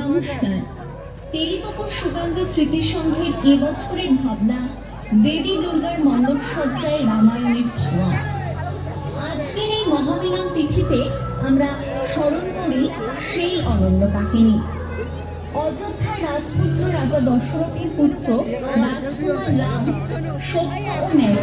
নমস্কার। তেলিকপুর সুকান্ত স্মৃতি সংঘের এবছরের ভাবনা, দেবী দুর্গার মণ্ডপ সজ্জায় রামায়ণের ছোঁয়া। আজকের এই মহামিলন তিথিতে আমরা স্মরণ করি সেই অনন্য কাহিনী। অযোধ্যার রাজপুত্র রাজা দশরথের পুত্র রাজকুমার রাম সত্য ও ন্যায়।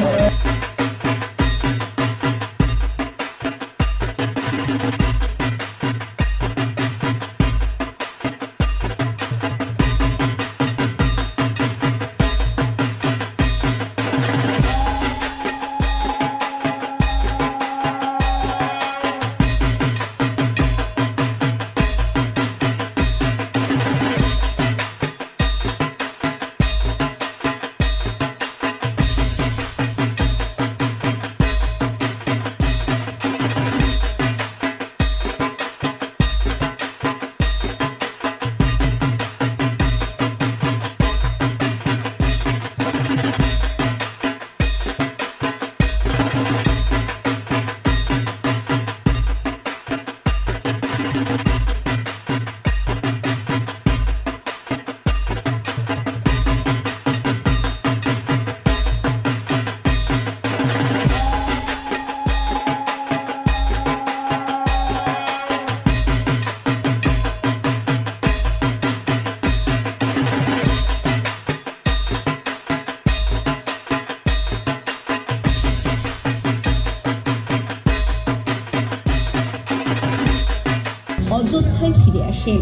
ফিরে আসেন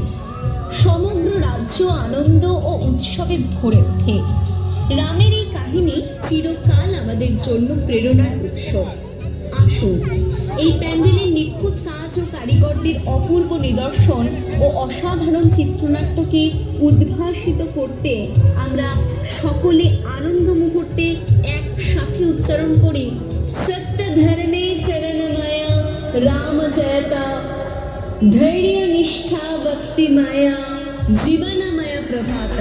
সমগ্র রাজ্য আনন্দ ও উৎসবে ভরে ওঠে। রামের এই কাহিনী চিরকাল আমাদের জন্য প্রেরণার উৎস। আসুন, এই প্যান্ডেলের নিখুঁত কাজ ও কারিগরদের অপূর্ব নিদর্শন ও অসাধারণ চিত্রনাট্যকে উদ্ভাসিত করতে আমরা সকলে আনন্দ মুহূর্তে একসাথে উচ্চারণ করি সত্য ধর্মে চরণমায়া, রাম জয়তা धैर्य निष्ठा भक्ति माया जीवनमय प्रभात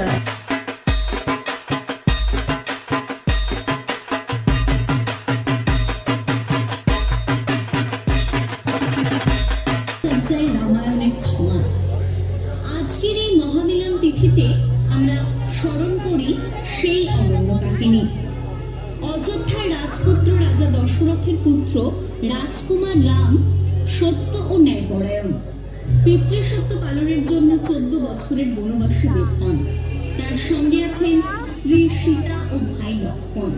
সজ্জায় রামায়ণের ছোঁয়া আজকের এই মহামিলন তিথিতে আমরা স্মরণ করি সেই অনন্য কাহিনী অযোধ্যার রাজপুত্র রাজা দশরথের পুত্র রাজকুমার রাম সত্য ও ন্যায়পরায়ণ। পিতৃসত্য পালনের জন্য চোদ্দ বছরের বনবাসে বের হন তার সঙ্গে আছেন স্ত্রী সীতা ও ভাই লক্ষণ।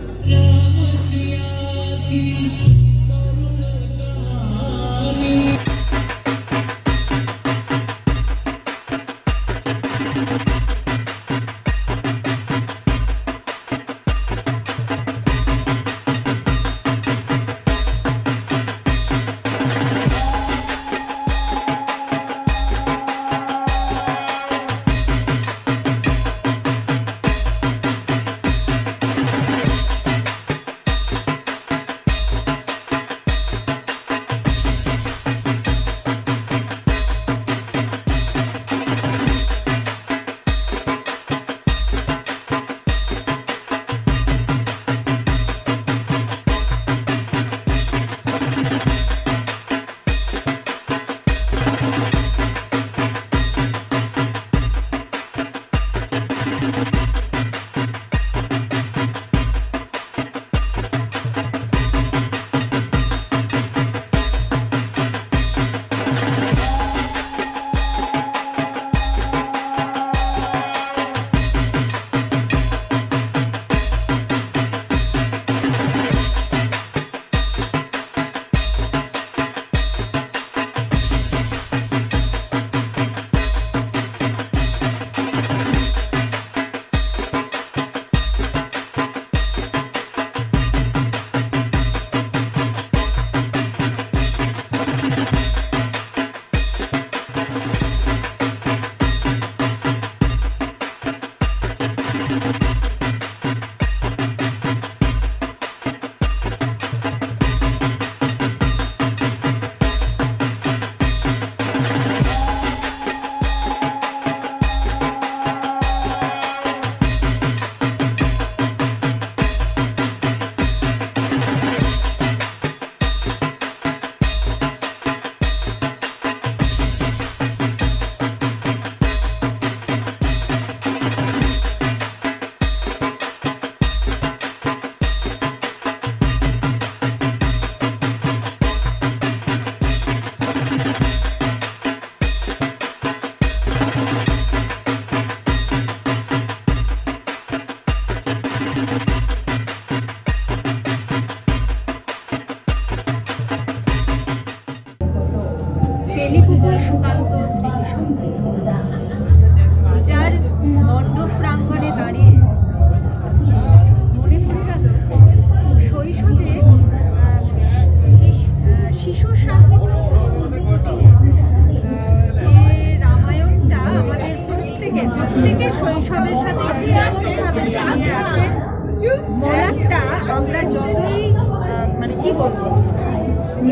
Felipe Bocho cantou.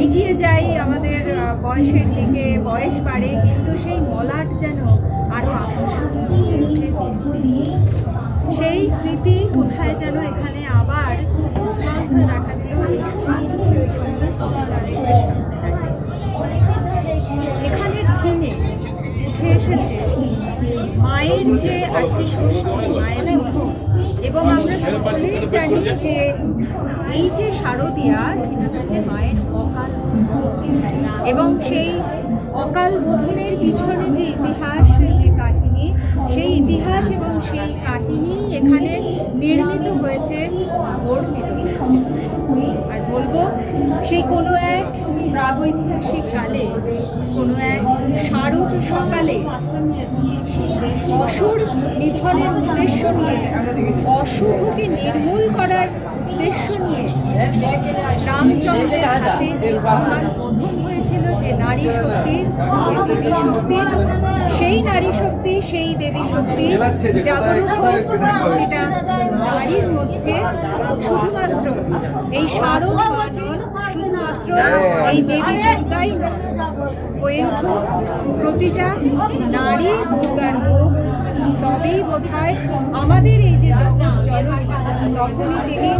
এগিয়ে যাই আমাদের বয়সের দিকে, বয়স বাড়ে, কিন্তু সেই মলাট যেন আরও আকর্ষণীয়। সেই স্মৃতি কোথায় যেন এখানে আবার। এখানের থিমে উঠে এসেছে, মায়ের যে আজকে ষষ্ঠী, মায়ের এবং আমরা সকলেই জানি যে এই যে শারদিয়া, এটা হচ্ছে মায়ের। এবং সেই অকাল বোধনের পিছনে যে ইতিহাস, যে কাহিনী, সেই ইতিহাস এবং সেই কাহিনী এখানে নির্মিত হয়েছে, বর্ণিত হয়েছে। আর বলব, সেই কোনো এক প্রাগৈতিহাসিক কালে, কোনো এক শারদ সকালে অসুর নিধনের উদ্দেশ্য নিয়ে অশুভকে নির্মূল করার উদ্দেশ্য নিয়ে রামচন্দ্রের হাতে যে অকাল বোধন হয়েছিল যে নারী শক্তির যে দেবী শক্তির সেই নারী শক্তি, সেই দেবী শক্তি জাগরুক এটা নারীর মধ্যে শুধুমাত্র এই শারদ পালন শুধুমাত্র এই দেবী দুর্গাই হয়ে উঠুক প্রতিটা নারী দুর্গার হোক তবেই বোধ হয় আমাদের এই যে জগৎ জননী, তখনই তিনি